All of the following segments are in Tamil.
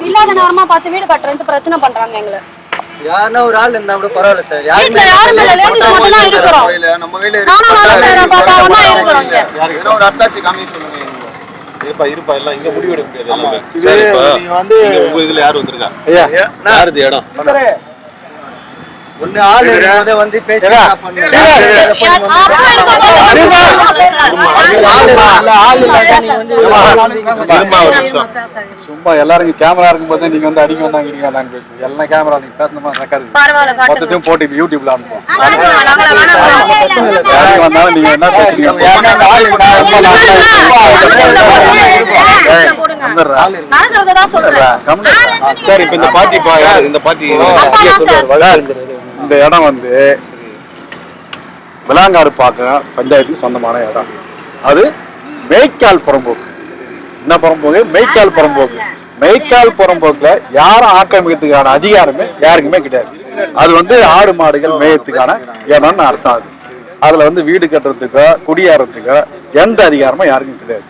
இல்லாத நேரமா பார்த்து வீடு கட்டுறேன்ட்டு பிரச்சனை பண்றாங்க எங்களை யாருன்னா ஒரு ஆள் இருந்தா கூட பரவாயில்ல சார். வீட்டுல யாருமே இல்ல, ladies மட்டும் தான் இருக்கிறோம். நம்ம தான் இருக்கிறோம் ஒரு அத்தாசி காமி சொல்லுங்க இருப்பா இருப்பா எல்லாம் இங்க முடிவு எடுக்க முடியாது எல்லாமே. சரிப்பா வந்து இங்க உங்க இதுல யார் வந்திருக்கா? ஐயா யார் இது இடம்? ஒண்ணு ஆள் இருக்கும்போதே வந்து பேசி சும்மா எல்லாரும் கேமரா இருக்கும்போது நீங்க வந்து அடிக்க வந்தாங்க இடிக்க வந்தாங்க பேசுது எல்லாம் கேமரா நீங்க பேசணுமா ரெக்கார்டு. மொத்தத்தையும் போட்டு யூடியூப்ல அனுப்புவோம் வந்தாலும் நீங்க என்ன பேசுறீங்க. சரி இப்ப இந்த பார்ட்டி பா யார் இந்த சார். இந்த இடம் வந்து விளாங்காடு பார்க்க பஞ்சாயத்துக்கு சொந்தமான இடம். அது மெய்க்கால் புறம்போக்கு. என்ன புறம்போக்கு? மெய்க்கால் புறம்போக்கு. மெய்க்கால் புறம்போக்குல யாரும் ஆக்கிரமிக்கிறதுக்கான அதிகாரமே யாருக்குமே கிடையாது. அது வந்து ஆடு மாடுகள் மேயத்துக்கான இடம்னு அரசாங்கம் அதுல வந்து வீடு கட்டுறதுக்கோ குடியேறதுக்கோ எந்த அதிகாரமும் யாருக்கும் கிடையாது.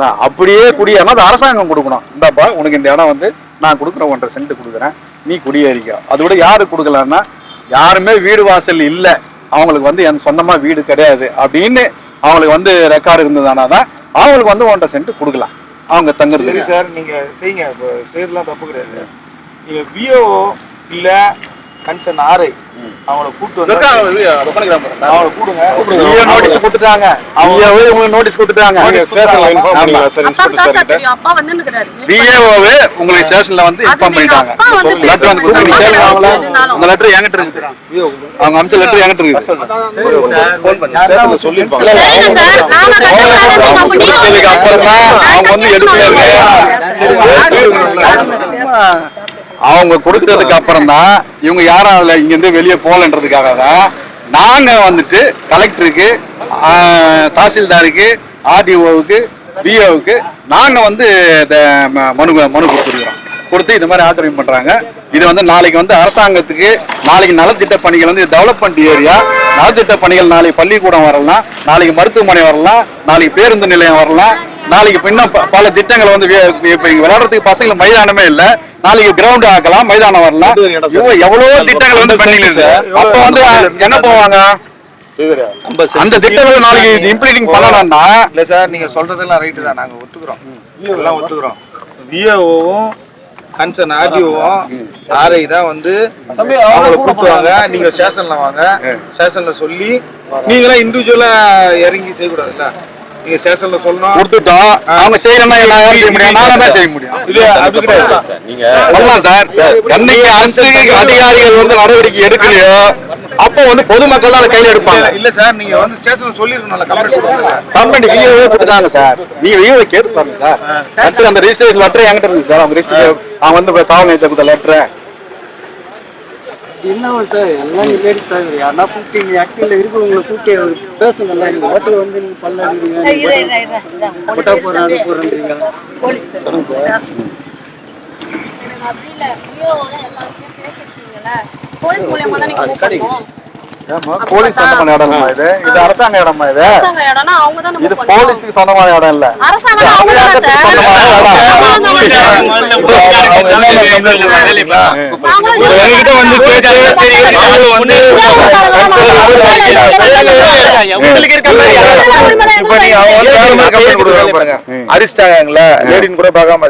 நான் அப்படியே குடியேறினா அது அரசாங்கம் கொடுக்கணும். இந்தாப்பா உனக்கு இந்த இடம் வந்து நான் கொடுக்குறேன் ஒன்றரை சென்ட் கொடுக்குறேன். நீ குடியேறிக்க. அதை விட யாரு கொடுக்கலன்னா யாருமே வீடு வாசல் இல்லை. அவங்களுக்கு வந்து என் சொந்தமா வீடு கிடையாது அப்படின்னு அவங்களுக்கு வந்து ரெக்கார்டு இருந்ததுனா தான் அவங்களுக்கு வந்து ஒன்றரை சென்ட் கொடுக்கலாம். அவங்க சரி தங்குறது சார் நீங்க செய்யுங்க. இப்போ செய்யறதுலாம் தப்பு கிடையாது. நீங்க விஓ இல்லை கன்சர்ன் ஆர்ஐ அவங்கள கூட்டு வந்து அவங்கள கூடுங்க நோட்டீஸ் கொடுத்துட்டாங்க. அவங்க உங்களுக்கு நோட்டீஸ் கொடுத்துட்டாங்க. ஸ்டேஷன்ல இன்ஃபார்ம் பண்ணீங்களா சார் இன்ஸ்பெக்டர் சார் கிட்ட. அப்பா வந்துன்னுக்குறாரு. பிஏஓவே உங்களுக்கு ஸ்டேஷன்ல வந்து இன்ஃபார்ம் பண்ணிட்டாங்க. அப்பா வந்து லெட்டர் வந்து பேசுறது கேளுங்க எதுனாலும். உங்க லெட்டர் என்கிட்ட இருக்குது. அவங்க அமிச்ச லெட்டர் என்கிட்ட இருக்குது. ஃபோன் பண்ணி ஸ்டேஷன்ல சொல்லிருப்பாங்க. சரிங்க சார், நாம அப்புறம் தான் அவங்க வந்து எடுக்கல அவங்க கொடுத்ததுக்கு அப்புறம் தான் இவங்க யாரும் அதுல இங்கேருந்து வெளியே போகலன்றதுக்காக தான் நாங்க வந்துட்டு கலெக்டருக்கு தாசில்தாருக்கு ஆர்டிஓவுக்கு பிஓவுக்கு நாங்க வந்து ம- மனு மனு கொடுத்துருக்கிறோம். கொடுத்து இது மாதிரி ஆக்கிரமிப்பு பண்றாங்க. இது வந்து நாளைக்கு வந்து அரசாங்கத்துக்கு நாளைக்கு நலத்திட்ட பணிகள் வந்து டெவலப்மெண்ட் ஏரியா நலத்திட்ட பணிகள் நாளைக்கு பள்ளிக்கூடம் வரலாம் நாளைக்கு மருத்துவமனை வரலாம் நாளைக்கு பேருந்து நிலையம் வரலாம் நாளைக்கு இன்னும் ப- பல திட்டங்கள் வந்து இப்ப இங்க விளையாடுறதுக்கு பசங்களுக்கு மைதானமே இல்ல. நாளைக்கு கிரவுண்ட் ஆக்கலாம் மைதானம் வரலாம். எவ்வளவோ திட்டங்கள் வந்து பண்ணீங்க சார் அப்ப வந்து என்ன போவாங்க அந்த திட்டங்கள் நாளைக்கு இம்ப்ளிமெண்டிங் பண்ணணும்னா இல்ல சார் நீங்க சொல்றதெல்லாம் ரைட்டு தான். நாங்க ஒத்துக்கிறோம். எல்லாம் ஒத்துக்கிறோம். விஓவும் கன்சர்ன் ஆர்டிஓவும் ஆர்ஐ தான் வந்து அவங்கள கூப்பிடுவாங்க நீங்க ஸ்டேஷன்ல வாங்க. ஸ்டேஷன்ல சொல்லி நீங்களாம் இண்டிவிஜுவலா இறங்கி செய்யக்கூடாதுல்ல? நீங்க ஸ்டேஷன்ல சொல்லணும். கொடுத்துட்டோம். அவங்க செய்யணும்னா நான் யாரும் செய்ய முடியும் நானும் தான் செய்ய முடியும். இல்ல அது கிடையாது. சார் நீங்க பண்ணலாம் சார். என்னைக்கு அரசு அதிகாரிகள் வந்து நடவடிக்கை எடுக்கலையோ அப்போ வந்து பொதுமக்கள் அதை கையில எடுப்பாங்க. இல்ல சார் நீங்க வந்து ஸ்டேஷன்ல சொல்லிருக்கணும்ல கம்ப்ளைண்ட் கொடுக்கல கம்பெனி விஏவே கொடுத்தாங்க சார். நீங்க விஏவை கேட்டு பாருங்க சார். லெட்டர் அந்த ரெஜிஸ்ட்ரேஷன் லெட்டர் என்கிட்ட இருக்கு சார். அவங்க ரெஜிஸ்டர் அவங்க வந்து காவல் நிலையத்தை கொடுத்த லெட்டர் என்னவா சார்? எல்லாம் நீங்க லேடிஸ் தான் யாருன்னா கூப்பிட்டு நீங்க ஆக்டிவ்ல இருக்கிறவங்களை கூப்பிட்டு பேசுங்கல்ல நீங்க ஹோட்டல் வந்து நீங்க பல்ல அடிக்கிறீங்க. போட்டா போறேன் அது போறேன்றீங்க. சொல்லுங்க சார். போலீஸ் சொந்தமான இடமா இது? இது அரசாங்க இடமா இது? அரசாங்க. போலீஸுக்கு சொந்தமான இடம் இல்ல. அரசாங்கம் அவங்க வந்து எங்களை லேடின்னு கூட பார்க்காம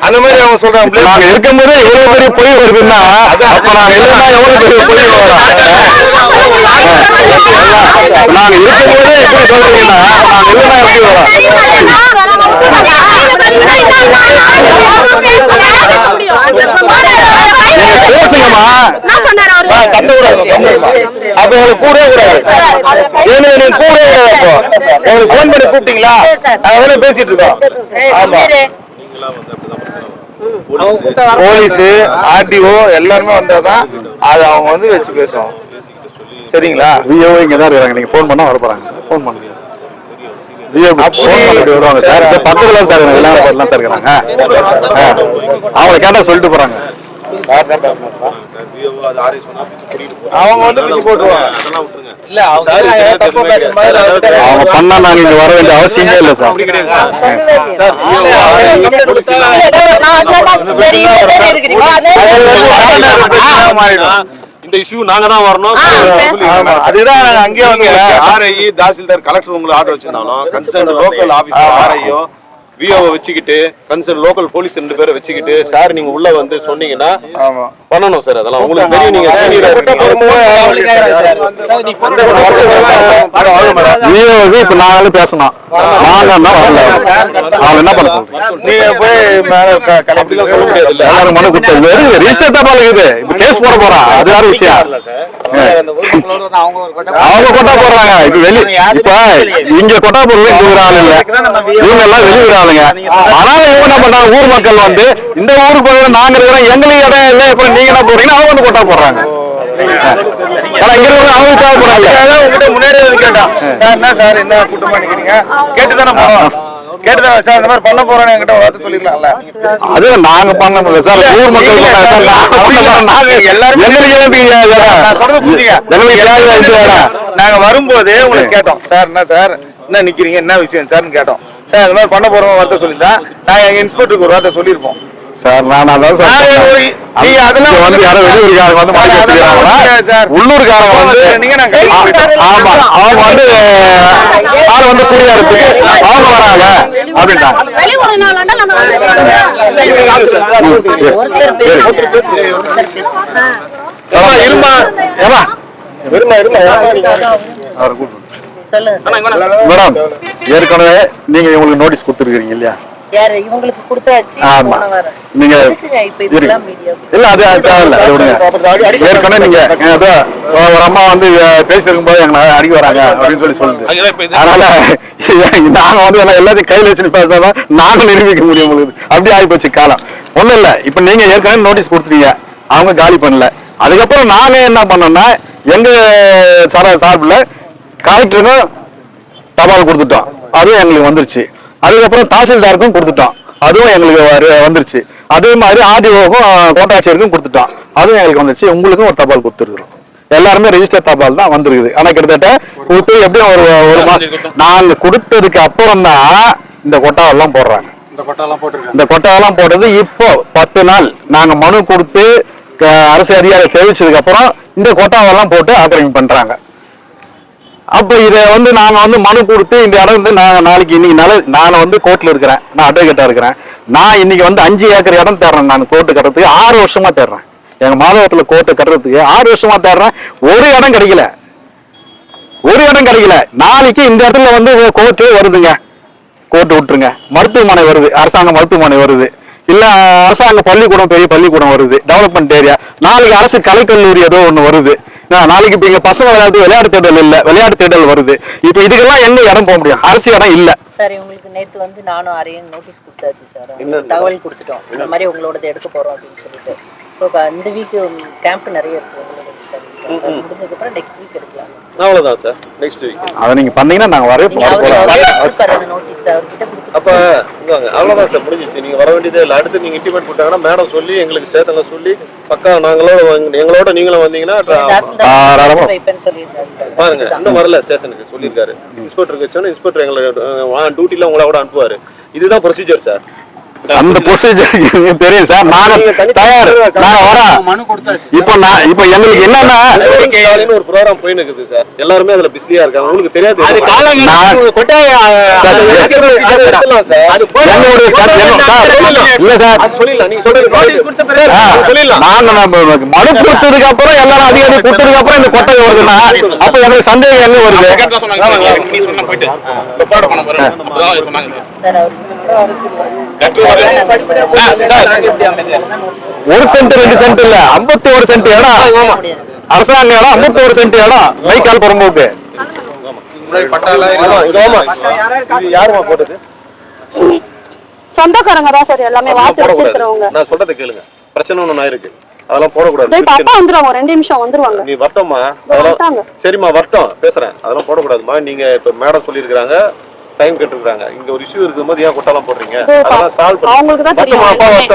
அந்த மாதிரி அவங்க சொல்றாங்க. நாங்க இருக்கும்போது எவ்வளவு பெரிய பொய் வருதுன்னா அப்ப நாங்க எவ்வளவு பெரிய பொய் நாங்க இருக்கும்போது எப்படி சொல்றீங்கன்னா நாங்க இல்லைன்னா எப்படி பேசுங்கம்மா கத்தக்கூடாது, கம்முனுமா. அப்ப கூடாது. ஏன்னா நீங்க கூடவே கூடாது அப்போ உங்களுக்கு போன் பண்ணி கூப்பிட்டீங்களா? நாங்க பேசிட்டு இருக்கோம். ஆமா. போலீஸ் ஆர்டிஓ எல்லாருமே வந்தாதான் அது அவங்க வந்து வச்சு பேசுவோம் சரிங்களா? விஓ இங்க தான் இருக்காங்க. நீங்க போன் பண்ணா வர போறாங்க ஃபோன் பண்ணுங்க ஃபோன் வருவாங்க சார். இந்த பக்கத்துல சார் எல்லாம் சார் இருக்கிறாங்க ஆ. அவங்கள கேட்டா சொல்லிட்டு போறாங்க. அவங்க வந்து பிடிச்சி போட்டுருவாங்க. அதெல்லாம் விட்டுருங்க. இல்ல அவங்க தப்பா பேசும்போது அவங்க பண்ணா நாங்க இங்க வர வேண்டிய அவசியமே இல்லை சார். மாறிடும். இந்த இஷ்யூ நாங்க தான் வரணும். அதுதான் நாங்க அங்கேயே வந்து ஆர்ஐ தாசில்தார் கலெக்டர் உங்களை ஆர்டர் வச்சிருந்தாலும் கன்சர்ன் லோக்கல் ஆபீசர் ஆர்ஐயோ விஓ வச்சுக்கிட்டு கன்சர்ன் லோக்கல் போலீஸ் ரெண்டு பேரை வச்சுக்கிட்டு சார் நீங்க உள்ள வந்து சொன்னீங்கன்னா பண்ணணும் சார் அதெல்லாம் உங்களுக்கு தெரியும். நீங்க விஓக்கு இப்ப நாங்களும் பேசணும். நாங்க என்ன வரல அவங்க என்ன பண்ண நீங்க போய் கலெக்டர் சொல்ல முடியாது இல்ல. எல்லாரும் மனு கொடுத்து வெறும் ரெஜிஸ்டர் தபால் இருக்குது இப்ப கேஸ் போட போறான் அது வேற விஷயம். அவங்க கொட்டா போடுறாங்க. இப்ப வெளி இப்ப இங்க கொட்டா போடுறது இங்க ஒரு ஆள் இல்ல. இவங்க எல்லாம் வெளியூர் ஆளுங்க ஆனாலும் இவங்க என்ன பண்றாங்க? ஊர் மக்கள் வந்து இந்த ஊருக்கு போய் நாங்க இருக்கிறோம் எங்களுக்கு இடம் இல்ல இப்ப நீங்க என்ன போடுறீங்கன்னா அவங்க வந்து கொட்டா போடுறாங்க. கேட்டான். சார் இந்த மாதிரி பண்ண போறோம்னு என்கிட்ட வார்த்தை சொல்லிக்கலாம்ல அது நாங்க பண்ண முடியல சார் ஊர் மக்கள் எல்லாருமே-? நாங்க வரும்போதே உங்களுக்கு கேட்டோம். சார் என்ன சார் என்ன நிக்கிறீங்க? என்ன விஷயம் சார்னு கேட்டோம். சார் இந்த மாதிரி பண்ண போறோம் வார்த்தை சொல்லியிருந்தா நாங்க எங்க இன்ஸ்பெக்டருக்கு ஒரு வார்த்தை சொல்லியிருப்போம். சார் நான் அதான் சார் நாங்க அதெல்லாம் வந்து யாரோ வெளியூர்காரங்க வந்து மாட்டி சார், வச்சிருக்காங்களா? சார். உள்ளூர்காரங்க வந்து நீங்க நாங்க ஆமா அவங்க வந்து ஆள் வந்து குடியாரத்துக்கு அவங்க வராங்க. ஏமா, இருமா ஏமா இருமா இருமா அவரை கூப்பிடு. மேடம் ஏற்கனவே நீங்க இவங்களுக்கு நோட்டீஸ் கொடுத்துருக்கீங்க இல்லையா? யாரு? இவங்களுக்கு கொடுத்தாச்சு. ஆமா. நீங்க எதுக்குங்க இப்ப இதெல்லாம் மீடியா இல்ல அது தேவையில்ல. விடுங்க. ஏற்கனவே நீங்க ஒரு அம்மா வந்து அஹ், பேசியிருக்கும் போது எங்களை அடிக்க வராங்க அப்படின்னு சொல்லி சொல்லுது. அதனால நாங்க வந்து எல்லாம் எல்லாத்தையும் கையில வச்சு பேசினா நாங்க நிரூபிக்க முடியும் உங்களுக்கு. அப்படி ஆகி போச்சு காலம். ஒண்ணும் இல்ல. இப்ப நீங்க ஏற்கனவே நோட்டீஸ் கொடுத்துட்டீங்க. அவங்க காலி பண்ணல. அதுக்கப்புறம் நாங்க என்ன பண்ணோம்னா எங்க சார சார்பில் கலெக்டருக்கும் தபால் கொடுத்துட்டோம். அதுவும் எங்களுக்கு வந்துருச்சு. அதுக்கப்புறம் தாசில்தாருக்கும் கொடுத்துட்டோம். அதுவும் எங்களுக்கு வந்துருச்சு. அதே மாதிரி ஆர்டிஓக்கும் கோட்டாட்சியருக்கும் கொடுத்துட்டோம். அதுவும் எங்களுக்கு வந்துருச்சு. உங்களுக்கும் ஒரு தபால் கொடுத்துருக்குறோம். எல்லாருமே ரெஜிஸ்டர் தபால் தான் வந்திருக்குது. ஆனா கிட்டத்தட்ட கொடுத்து எப்படியும் ஒரு ஒரு மாசம் நாங்க கொடுத்ததுக்கு அப்புறம் தான் இந்த கொட்டாவெல்லாம் போடுறாங்க. இந்த கொட்டாவெல்லாம் போட்டது இப்போ பத்து நாள் நாங்க மனு கொடுத்து அரசு அதிகாரி தெரிவிச்சதுக்கு அப்புறம் இந்த கொட்டாவெல்லாம் போட்டு ஆக்கிரமிப்பு பண்றாங்க. அப்போ இதை வந்து நாங்கள் வந்து மனு கொடுத்து இந்த இடம் வந்து நாங்கள் நாளைக்கு இன்னைக்கு நல்ல நான் வந்து கோர்ட்டில் இருக்கிறேன். நான் அட்வொகேட்டாக இருக்கிறேன். நான் இன்னைக்கு வந்து அஞ்சு ஏக்கர் இடம் தேடுறேன் நான் கோர்ட்டு கட்டுறதுக்கு. ஆறு வருஷமாக தேடுறேன். எங்கள் மாதவத்துல கோர்ட்டு கட்டுறதுக்கு ஆறு வருஷமாக தேடுறேன். ஒரு இடம் கிடைக்கல. ஒரு இடம் கிடைக்கல. நாளைக்கு இந்த இடத்துல வந்து கோர்ட்டு வருதுங்க. கோர்ட்டு விட்டுருங்க. மருத்துவமனை வருது. அரசாங்க மருத்துவமனை வருது. இல்லை அரசாங்க பள்ளிக்கூடம் பெரிய பள்ளிக்கூடம் வருது. டெவலப்மெண்ட் ஏரியா நாளைக்கு அரசு கலைக்கல்லூரி ஏதோ ஒன்று வருது. நாளைக்கு இப்ப இங்க பசங்க விளையாட்டு விளையாட்டு தேடல் இல்ல. விளையாட்டு தேடல் வருது. இப்ப இதுக்கெல்லாம் எங்க இடம் போக முடியும்? அரசு இடம் இல்ல. சார் இவங்களுக்கு நேத்து வந்து நானும் அரையும் நோட்டீஸ் கொடுத்தாச்சு சார் தகவல் கொடுத்துட்டோம். இந்த மாதிரி உங்களோடது எடுக்க போறோம் அப்படின்னு சொல்லிட்டு. ஸோ இந்த வீக் கேம்ப் நிறைய இருக்கு. உங்களோட முடிஞ்சதுக்கு அப்புறம் நெக்ஸ்ட் வீக் எடுக்கலாம். அவ்வளவுதான் சார் நெக்ஸ்ட் வீக் அதை நீங்க பண்ணீங்கன்னா நாங்க வரவே நீங்க போக அவரு போறோம். வச்சிருப்பாரு அந்த நோட்டீஸ் அவர்கிட்ட கொடுத்து அப்ப இந்தாங்க அவ்வளவுதான் சார் முடிஞ்சிச்சு. நீங்க வர வேண்டியதே இல்லை. அடுத்து நீங்க இன்டிமேட் போட்டாங்கன்னா மேடம் சொல்லி எங்களுக்கு ஸ்டேஷன்ல சொல்லி பக்கா நாங்களோட எங்களோட நீங்களும் வந்தீங்கன்னா பாருங்க இன்னும் வரல ஸ்டேஷனுக்கு சொல்லியிருக்காரு. இன்ஸ்பெக்டருக்கு வச்சோன்னா இன்ஸ்பெக்டர் எங்களை டியூட்டில உங்களை கூட அனுப்புவாரு. இதுதான் ப்ரொசீஜர் சார் அந்த ப்ரொசீஜர் தெரியும் சார். நாங்க தயார். நாங்க வரோம். இப்போ நான் இப்போ எங்களுக்கு என்னன்னா ஒரு ப்ரோக்ராம் போயின்னு இருக்குது சார். எல்லாருமே அதுல பிஸியா இருக்காங்க. உங்களுக்கு தெரியாது. அது என்ன- சார் இல்ல சார் சொல்லிடலாம். நீங்க சொல்லிடலாம். நாங்க மனு கொடுத்ததுக்கு அப்புறம் எல்லாரும் அதிகாரி கொடுத்ததுக்கு அப்புறம் இந்த கொட்டை வருதுன்னா அப்ப எனக்கு சந்தேகம் எங்க வருது? ஒரு சென்ட் ரெண்டு சென்ட் இல்ல. ஐம்பத்தி ஒரு சென்ட் இடம் அரசாங்க இடம் ஐம்பத்தி ஒரு சென்ட் இடம் மைக்கால் புறம்போக்கு யாருமா போட்டது? சொந்தக்காரங்க தான் சார் எல்லாமே வாத்து வச்சிருக்கிறவங்க. நான் சொல்றதை கேளுங்க. பிரச்சனை ஒண்ணு இருக்கு. அதெல்லாம் போடக்கூடாது. இப்ப அப்பா வந்துருவாங்க. ரெண்டு நிமிஷம் வந்துருவாங்க. நீ வரட்டும்மா. அதெல்லாம் சரிம்மா வரட்டும். பேசுறேன். அதெல்லாம் போடக்கூடாதும்மா. நீங்க இப்ப மேடம் சொல்லியிருக்காங்க டைம் கேட்டிருக்காங்க இங்க ஒரு இஷ்யூ இருக்கும்போது ஏன் குட்டாலாம் போடுறீங்க அதெல்லாம் சால்வ் அவங்களுக்கு தான் தெரியும்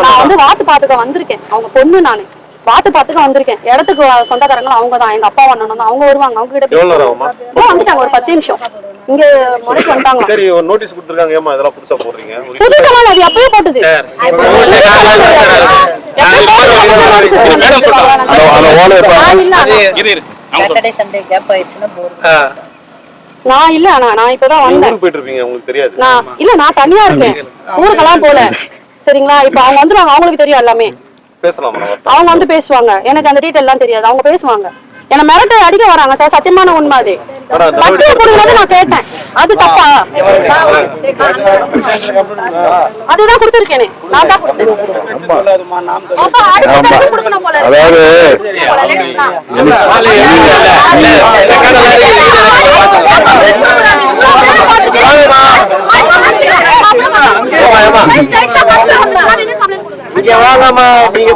நான் வந்து வாத்து பாத்துக்க வந்திருக்கேன் அவங்க பொண்ணு நானு வாத்து பாத்துக்க வந்திருக்கேன் இடத்துக்கு சொந்தக்காரங்களும் அவங்க தான் எங்க அப்பா தான் அவங்க வருவாங்க அவங்க கிட்ட வந்துட்டாங்க ஒரு பத்து நிமிஷம் இங்க முறைக்கு வந்துட்டாங்க சரி ஒரு நோட்டீஸ் கொடுத்துருக்காங்க ஏமா இதெல்லாம் புதுசா போடுறீங்க புதுசா அது எப்பயே போட்டது ஓலை இப்ப- நான் இல்ல நான் நான் இப்பதான் நீங்க வந்தேன். போயிட்டு இருப்பீங்க உங்களுக்கு தெரியாது. நான் இல்ல நான் தனியா இருக்கேன். ஊருக்கெல்லாம் போல. சரிங்களா? இப்ப அவங்க வந்துருவாங்க அவங்களுக்கு தெரியும் எல்லாமே. பேசலாமா அவங்க வந்து பேசுவாங்க. எனக்கு அந்த டீட்டெயில் எல்லாம் தெரியாது. அவங்க பேசுவாங்க. என்ன மிரட்ட அடிக்க வராங்க. சார் சத்தியமான உண்மை அது. பட்டு கொடுக்கறது நான் கேட்டேன் அது தப்பா அதுதான் கொடுத்துருக்கேனே நான் தான் கொடுத்தேன். அதாவது. இங்க வாங்கம்மா. நீங்க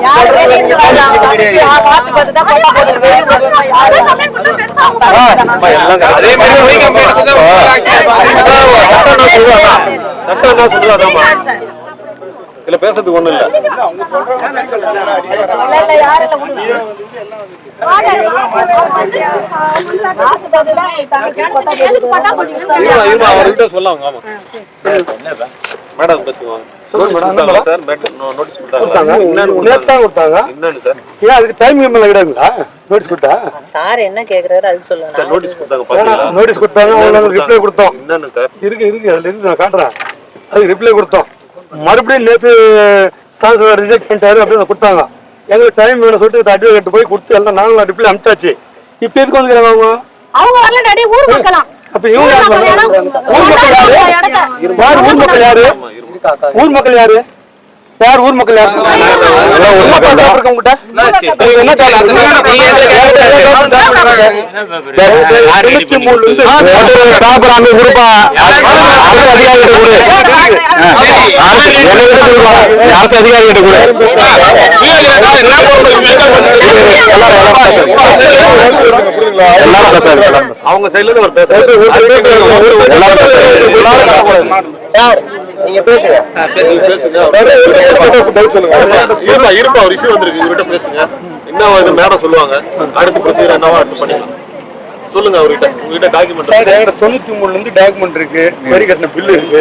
அதே மாதிரி சட்டம் என்ன சொல்லுவாங்க. சட்டம் என்ன சொல்லுவாதாமா இதுல பேசுறதுக்கு ஒண்ணும் இல்ல. அவர்கிட்ட ஆமா. மேடம் பேசுங்க. சார் சார் அதுக்கு டைம் எம்எல்ஏ கிடையாதுங்களா நோட்டீஸ் கொடுத்தா? சார் என்ன கேக்குறாரு? அது சார் சொல்லணும் நோட்டீஸ் கொடுத்தாங்க பாத்தீங்களா? நோட்டீஸ் கொடுத்தாங்க. அவங்க ரிப்ளை கொடுத்தோம். என்னன்னு சார் இருக்கு இருக்கு. அதுல இருக்கு நான் காட்டுறேன். அதுக்கு ரிப்ளை கொடுத்தோம். மறுபடியும் நேத்து சான்சலர் ரிஜெக்ட் பண்ணிட்டாரு அப்படின்னு கொடுத்தாங்க. எங்களுக்கு டைம் வேணும் சொல்லிட்டு அட்வொகேட் போய் கொடுத்து எல்லாம் நாங்களும் ரிப்ளை அனுப்பிச்சாச்சு. இப்போ எதுக்கு வந்துக்கிறாங்க அவங்க? அவங்க வரல ஊர் மக்களாம் அப்ப இவங்க யார்? ஊர் மக்கள் யாரு? ஊர் மக்கள் யாரு? ஊர் மக்கள் யாரு ஊர் மக்கள் யாரு உங்ககிட்ட அரசு அதிகாரிகிட்ட கொடு எல்லாரும் பேசாது. அவங்க சைடுல இருந்து ஒரு பேசுறாரு எல்லாரும் பேசாது. சார் நீங்க பேசுங்க. பேசுங்க பேசுங்க. இருப்பா ஒரு இஷ்யூ வந்திருக்கு. இவர்கிட்ட பேசுங்க. என்ன இது மேடம் சொல்லுவாங்க? அடுத்த ப்ரொசீஜர் என்னவா அடுத்து பண்ணிக்கலாம் சொல்லுங்க அவர்கிட்ட. உங்ககிட்ட டாக்குமெண்ட் சார் என்கிட்ட தொண்ணூத்தி மூணுல இருந்து டாக்குமெண்ட் இருக்கு. வரி கட்டின பில்லு இருக்கு.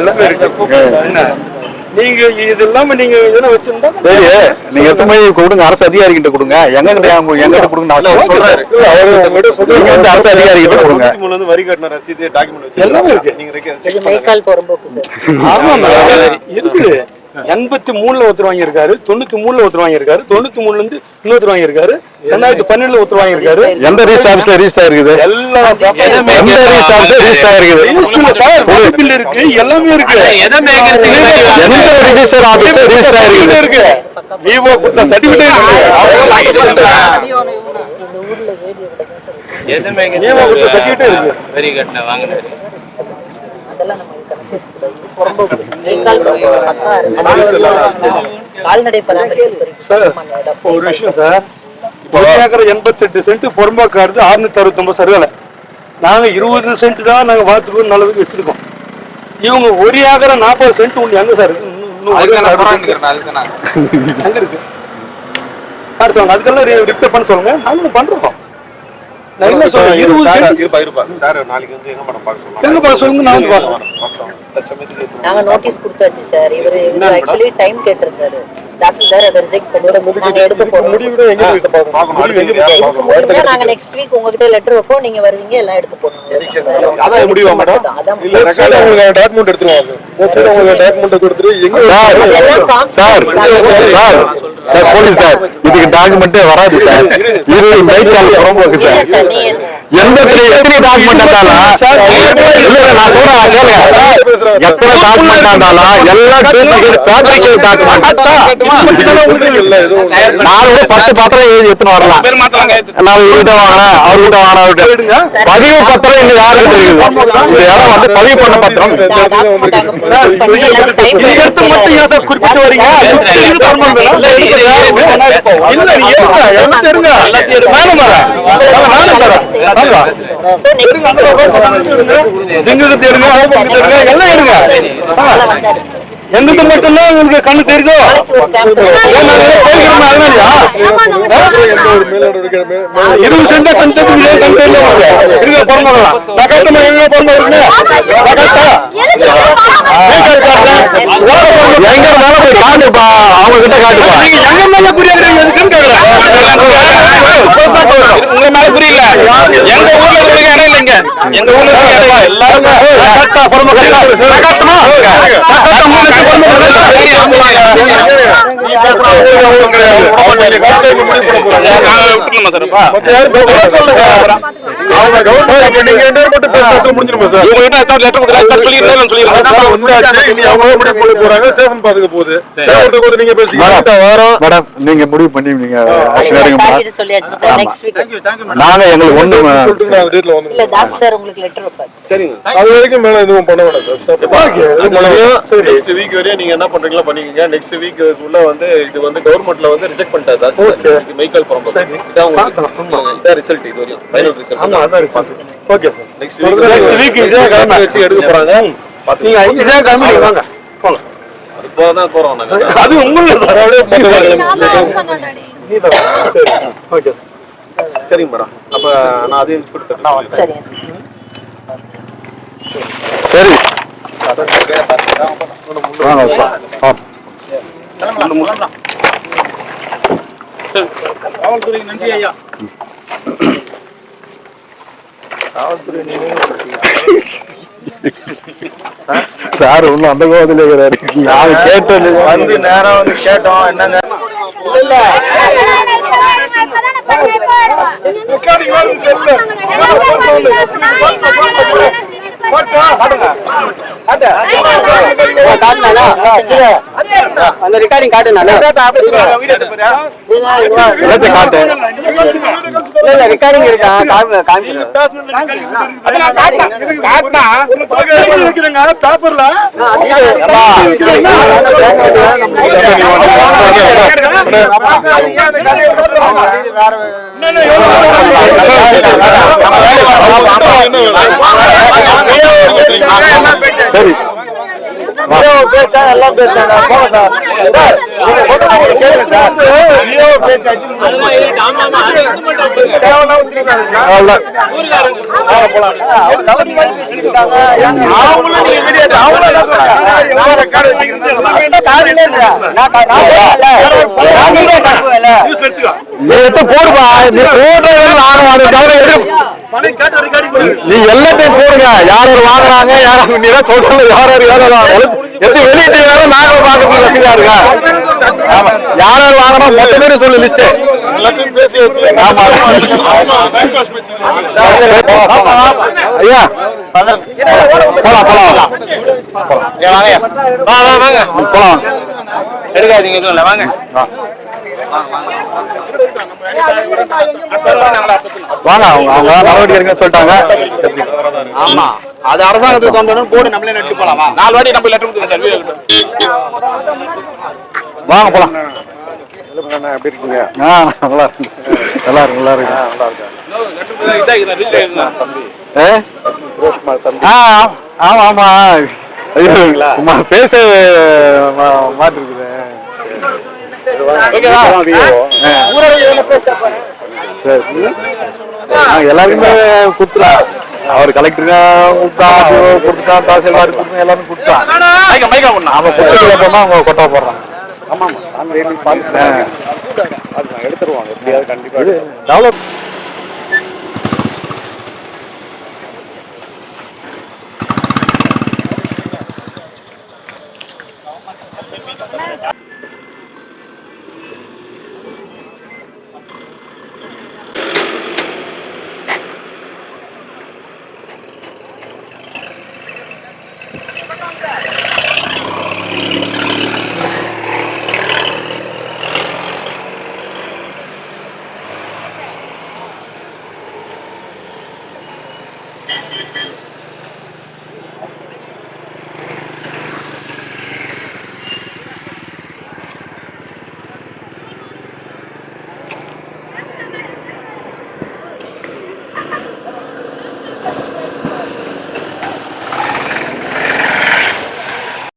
எல்லாமே இருக்கு. என்ன? நீங்க இது இல்லாம நீங்க இதெல்லாம் வச்சிருந்தா சரி நீங்க எத்தனை போய் கொடுங்க அரசு அதிகாரிகிட்ட கொடுங்க. எங்க கிட்ட எங்கிட்ட கொடுங்க அவசியம் சொல்றாரு. நீங்க வந்து அரசு அதிகாரிகிட்ட கொடுங்க. மூணுல இருந்து வரி கட்டின ரசீது டாக்குமெண்ட் எல்லாமே இருக்கு. நீங்க check மெய்க்கால் புறம்போக்கு சார் ஆமா. இருக்குது. எண்பத்தி மூணுல ஒருத்தர் வாங்கியிருக்காரு தொண்ணூத்தி மூணுல ஒருத்தர் வாங்கியிருக்காரு தொண்ணூத்தி மூணுல இருந்து இன்னொருத்தர் வாங்கியிருக்காரு ரெண்டாயிரத்தி பன்னெண்டுல ஒருத்தர் வாங்கியிருக்காரு. எந்த ரீஸ் ஆபீஸ்ல ரீஸ் ஆயிருக்குது? எல்லா எந்த ரீஸ் ஆபீஸ்ல ரீஸ் ஆயிருக்குது? ரிஜிஸ்டர்ல சார் வரி பில் இருக்கு எல்லாமே இருக்கு. எந்த ரிஜிஸ்டர் ஆபீஸ்ல ரீஸ் ஆயிருக்குது? இருக்கு. விவோ கொடுத்த சர்டிபிகேட் வெரி வாங்கினாரு. சார் ஒரு விஷயம் சார் ஒரு ஏக்கர் எண்பத்தெட்டு சென்ட் புறம்பாக்காடுது அறுநூத்தி அறுபத்தொன்பது சருவலை நாங்க இருபது சென்ட் தான் நாங்க வாத்துக்கு நல்லதுக்கு வச்சிருக்கோம் இவங்க ஒரு ஏக்கரை நாற்பது சென்ட் ஒன்று எங்க சார் இருக்கு? இன்னும் அங்க இருக்கு அதுக்கெல்லாம் ரிப்பேர் பண்ண சொல்லுங்க நாங்களும் பண்றோம் நான் என்ன சொல்றேன்? இருபது சார் சென்ட் இருப்பா இருப்பா. சார் நாளைக்கு வந்து எங்க மேடம் பார்க்க சொல்லுவாங்க? எங்க பார்க்க சொல்லுங்க, நான் வந்து பார்க்கறேன். பார்க்கறோம். லட்சமேத்துக்கு நாங்க நோட்டீஸ் கொடுத்தாச்சு சார். இவரு ஆக்சுவலி டைம் கேட்டிருந்தாரு. தாசில்தார் அதை ரிஜெக்ட் பண்ணி நாங்க எடுக்க போறோம் பார்க்கணும் அடுத்து எங்க போய் பார்க்கணும் முடிஞ்சா நாங்க நெக்ஸ்ட் வீக் உங்ககிட்ட லெட்டர் வைப்போம் நீங்க வருவீங்க எல்லாம் எடுக்க போறோம் அதான் முடியுமா மேடம் இல்ல உங்களுக்கு டாக்குமெண்ட் எடுத்துருவாங்க உங்களுக்கு டாக்குமெண்ட் கொடுத்துட்டு எங்க sir sir sir police sir இதுக்கு டாக்குமெண்ட்டே வராது சார் இது மைக்கால் புறம்போக்கு சார் எண்பத்தி எத்தனை டாக்குமெண்ட் இருந்தாலும் இல்ல, நான் சொல்றேன் கேளுங்க எத்தனை டாக்குமெண்ட் இருந்தாலும் எல்லாம் டூப்ளிகேட் ஃபேப்ரிகேட் டாக்குமெண்ட் நான் ஒரு பத்து பத்திரம் எழுதி எடுத்துன்னு வரலாம் நான் இவர்கிட்ட வாங்கினேன் அவர்கிட்ட வாங்கினேன் பதிவு பத்திரம் இன்னும் யாருக்கு தெரியுது இந்த இடம் வந்து பதிவு பண்ண பத்திரம் எடுத்து மட்டும் ஏன் சார் குறிப்பிட்டு வரீங்க இல்ல, எடுங்க எடுங்க நானும் நானும் தரேன் வாங்க. திங்குக்கு அவங்களுக்கு எடுங்க எல்லாம் எடுங்க எங்களுக்கு மட்டும்தான் உங்களுக்கு கண்ணு தெரியும் இருபது சென்டா கண் தெரிஞ்சு கண் தெரியல இருங்க பொறுமைலாம் நான் கட்டமா எங்க போய் காட்டுப்பா அவங்க கிட்ட காட்டுப்பா நீங்க எங்க மேல புரியாதுன்னு எதுக்குன்னு கேக்குறேன் மேல புரியல எங்க ஊர்ல இருக்கிற இடம் இல்லைங்க எங்க ஊர்ல. எல்லாருமே. நீங்க முடிவு பண்ண. நாங்க சொல்லியாச்சு சார் நெக்ஸ்ட் வீக் நாங்க எங்களுக்கு ஒண்ணு வைப்பாரு. அது வரைக்கும் மேல எதுவும் பண்ண வேண்டாம் சார். நெக்ஸ்ட் வீக் வரையும் நீங்க என்ன பண்றீங்களோ பண்ணிக்கங்க. நெக்ஸ்ட் வீக் உள்ள வந்து இது வந்து கவர்மெண்ட்ல வந்து ரிஜெக்ட் பண்ணிட்டாரு மெய்க்கால் இதான் இதான் ரிசல்ட் இது வரையும். ஃபைனல் ரிசல்ட் ஆமா அதான் result okay sir next Next week week இதே கிழமை. வச்சு எடுக்க போறாங்க. நீங்க இதே கிளம்பி வாங்க. போங்க. இப்போ தான் போறோம் நாங்க. அது உங்களுக்கு சார். அப்படியே ஓகே சரிங்க மேடம். அப்ப நான் அதையும் இன்ஸ்பெக்ட் சார் சரிங்க. சரி. வாங்க ஆ. சார். ஒண்ணும் அந்த கோவத்திலே இருக்கிறாரு. நான் கேட்டது வந்து நேரா வந்து கேட்டோம். என்னங்க? அந்த ரெக்கார்டிங் காட்டுனால எல்லாத்தையும் காட்டு இல்ல இல்ல ரெக்கார்டிங் இருக்கா பேப்பர்ல சரி பேச எல்லாம் பேசுறாங்க போங்க சார் சார் போடுப்பா. நீ போடுறது நானும் வாங்க நீ எல்லாத்தையும் போடுங்க. யார் யார் வாங்குறாங்க யார் நீ தான் சொல்றது யார் யார் யார் வெளியிட்டு வேற நாங்களும் பார்க்கறதுக்கு வசதியா இருக்கா? ஆமா. யார் யார் வாங்கணும் மொத்த பேரும் சொல்லு லிஸ்ட் ஐயா. போலாம் போலாம். போலாம் எடுக்காதீங்க எதுவும் இல்லை வாங்க வாங்க அவங்க அவங்க நடவடிக்கை எடுக்க சொல்லிட்டாங்க. ஆமா. அது அரசாங்கத்துக்கு தோன்றணும் போடு நம்மளே நட்டு போலாமா நாலு வாட்டி நம்ம லெட்டர் கொடுத்துருங்க சார் வீடியோ வாங்க போலாம். எப்படி இருக்கீங்க ஆ நல்லா இருக்கு. நல்லா இருக்கு நல்லா இருக்கு. ஏ? ஆ, ஆமா ஆமா. ஐயோ பேச மாட்டு இருக்குது சரி சரி நாங்க எல்லாருக்குமே கொடுத்துலாம் அவர் கலெக்டருங்க கொடுத்தா கொடுத்துட்டான் தாசில்தார் கொடுத்தா எல்லாரும் கொடுத்தான் நாம கொடுத்ததுக்கு அப்புறம் அவங்க கொட்டா போடுறாங்க. ஆமா ஆமா. நாங்க பார்த்து ஆ. அது நான் எடுத்துருவாங்க எப்படியாவது கண்டிப்பா டெவலப்